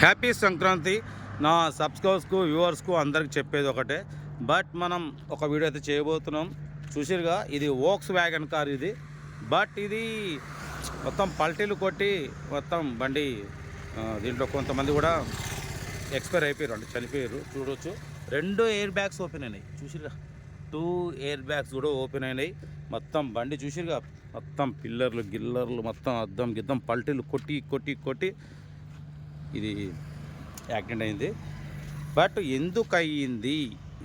Happy Sankranti. నా సబ్స్క్రైబర్స్కు వ్యూవర్స్కు అందరికి చెప్పేది ఒకటే. బట్ మనం ఒక వీడియో అయితే చేయబోతున్నాం. చూసిరుగా ఇది ఓక్స్ వ్యాగన్ కార్ ఇది. బట్ ఇది మొత్తం పల్టీలు కొట్టి మొత్తం బండి దీంట్లో కొంతమంది కూడా ఎక్స్పైర్ అయిపోయారు అంటే చనిపోయారు. చూడవచ్చు రెండు ఎయిర్ బ్యాగ్స్ ఓపెన్ అయినాయి. చూసిరుగా టూ ఎయిర్ బ్యాగ్స్ కూడా ఓపెన్ అయినాయి. మొత్తం బండి చూసిరుగా మొత్తం పిల్లర్లు గిల్లర్లు మొత్తం అద్దం గిద్దం పల్టీలు కొట్టి కొట్టి కొట్టి ఇది యాక్సిడెంట్ అయింది. బట్ ఎందుకు అయ్యింది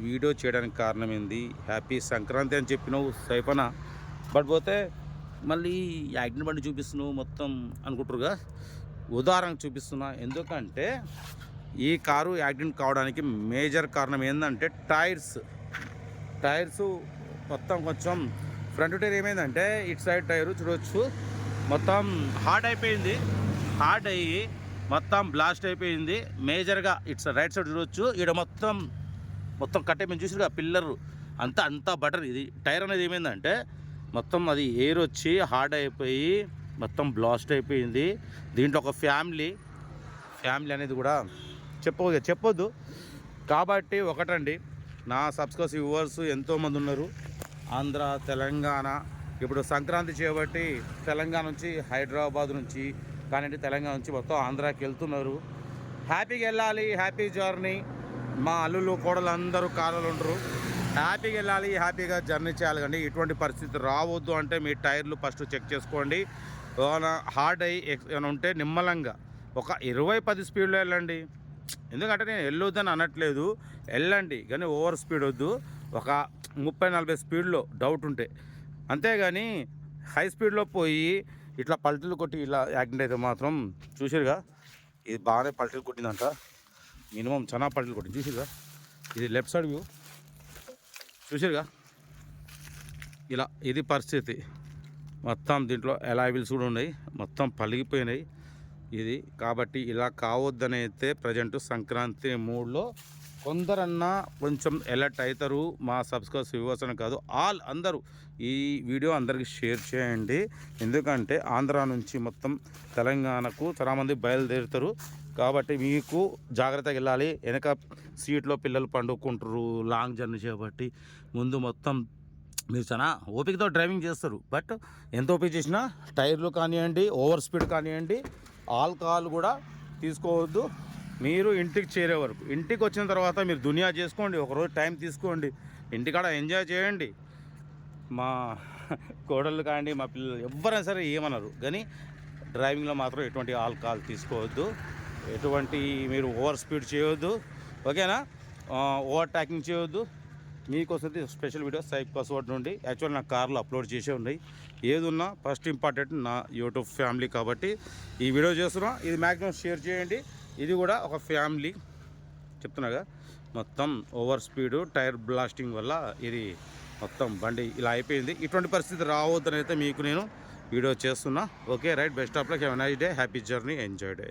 వీడియో చేయడానికి కారణం ఏంది? హ్యాపీ సంక్రాంతి అని చెప్పినావు సైపన బట్ పోతే మళ్ళీ యాక్సిడెంట్ బండి చూపిస్తున్నావు మొత్తం అనుకుంటారుగా? ఉదాహరణకు చూపిస్తున్నా. ఎందుకంటే ఈ కారు యాక్సిడెంట్ కావడానికి మేజర్ కారణం ఏంటంటే టైర్స్. టైర్స్ మొత్తం కొంచెం ఫ్రంట్ టైర్ ఏమైందంటే ఇటు సైడ్ టైర్ చూడవచ్చు మొత్తం హార్డ్ అయిపోయింది. హార్డ్ అయ్యి మొత్తం బ్లాస్ట్ అయిపోయింది. మేజర్గా ఇట్స్ రైట్ సైడ్ చూడవచ్చు ఇక్కడ మొత్తం మొత్తం కట్టే మేము చూసిగా పిల్లర్ అంతా అంతా బటర్ ఇది టైర్ అనేది ఏమైందంటే మొత్తం అది ఎయిర్ వచ్చి హార్డ్ అయిపోయి మొత్తం బ్లాస్ట్ అయిపోయింది. దీంట్లో ఒక ఫ్యామిలీ ఫ్యామిలీ అనేది కూడా చెప్పవద్దు చెప్పొద్దు. కాబట్టి ఒకటండి నా సబ్స్క్రైబ్ వ్యూవర్స్ ఎంతోమంది ఉన్నారు. ఆంధ్ర తెలంగాణ ఇప్పుడు సంక్రాంతి చేయబట్టి తెలంగాణ నుంచి హైదరాబాద్ నుంచి కానీ తెలంగాణ నుంచి మొత్తం ఆంధ్రాకి వెళ్తున్నారు. హ్యాపీగా వెళ్ళాలి హ్యాపీ జర్నీ. మా అల్లులు కోడలు అందరూ కాలలు ఉండరు. హ్యాపీగా వెళ్ళాలి హ్యాపీగా జర్నీ చేయాలి కానీ ఇటువంటి పరిస్థితి రావద్దు అంటే మీ టైర్లు ఫస్ట్ చెక్ చేసుకోండి. ఏమైనా హార్డ్ అయ్యి ఎక్స్- ఏమైనా ఉంటే నిమ్మలంగా ఒక ఇరవై పది స్పీడ్లో వెళ్ళండి. ఎందుకంటే నేను వెళ్ళొద్దని అనట్లేదు. వెళ్ళండి కానీ ఓవర్ స్పీడ్ వద్దు. ఒక ముప్పై నలభై స్పీడ్లో డౌట్ ఉంటే. అంతేగాని హై స్పీడ్లో పోయి ఇట్లా పల్టీలు కొట్టి ఇలా యాక్సిడెంట్ అయితే మాత్రం చూసిరుగా ఇది బాగానే పల్టీలు కొట్టిందంట. మినిమం చాలా పల్టీలు కొట్టింది. చూసిరుగా ఇది లెఫ్ట్ సైడ్ వ్యూ. చూసిరుగా ఇలా ఇది పరిస్థితి. మొత్తం దీంట్లో ఎలాబిల్స్ కూడా ఉన్నాయి. మొత్తం పలిగిపోయినాయి. ఇది కాబట్టి ఇలా కావద్దని అయితే ప్రజెంట్ సంక్రాంతి మూడ్లో కొందరన్నా కొంచెం ఎలర్ట్ అవుతారు మా సబ్స్క్రైబర్స్ వ్యూవర్స్ అని కాదు ఆల్ అందరూ ఈ వీడియో అందరికీ షేర్ చేయండి. ఎందుకంటే ఆంధ్ర నుంచి మొత్తం తెలంగాణకు చాలామంది బయలుదేరుతారు. కాబట్టి మీకు జాగ్రత్తగా వెళ్ళాలి. వెనక సీట్లో పిల్లలు పండుకుంటారు లాంగ్ జర్నీ చేయబట్టి ముందు మొత్తం మీరు చాలా ఓపికతో డ్రైవింగ్ చేస్తారు. బట్ ఎంత ఓపిక చేసినా టైర్లు కానివ్వండి ఓవర్ స్పీడ్ కానివ్వండి ఆల్కహాల్ కూడా తీసుకోవద్దు. మీరు ఇంటికి చేరే వరకు. ఇంటికి వచ్చిన తర్వాత మీరు దునియా చేసుకోండి ఒకరోజు టైం తీసుకోండి. ఇంటికాడ ఎంజాయ్ చేయండి. మా కోడళ్ళు కానీ మా పిల్లలు ఎవరైనా సరే ఏమనరు. కానీ డ్రైవింగ్లో మాత్రం ఎటువంటి ఆల్కహాల్ తీసుకోవద్దు. ఎటువంటి మీరు ఓవర్ స్పీడ్ చేయొద్దు. ఓకేనా? ఓవర్ ట్యాకింగ్ చేయొద్దు. మీకోసం స్పెషల్ వీడియో సైక్ పాస్వర్డ్ నుండి. యాక్చువల్ నా కార్లో అప్లోడ్ చేసే ఉన్నాయి. ఏది ఉన్నా ఫస్ట్ ఇంపార్టెంట్ నా యూట్యూబ్ ఫ్యామిలీ కాబట్టి ఈ వీడియో చేస్తున్నా. ఇది మ్యాక్సిమం షేర్ చేయండి. ఇది కూడా ఒక ఫ్యామిలీ చెప్తున్నాగా మొత్తం ఓవర్ స్పీడు టైర్ బ్లాస్టింగ్ వల్ల ఇది మొత్తం బండి ఇలా అయిపోయింది. ఇటువంటి పరిస్థితి రావద్దని అయితే మీకు నేను వీడియో చేస్తున్నా. Okay right best of luck. Have nice day happy journey enjoy day.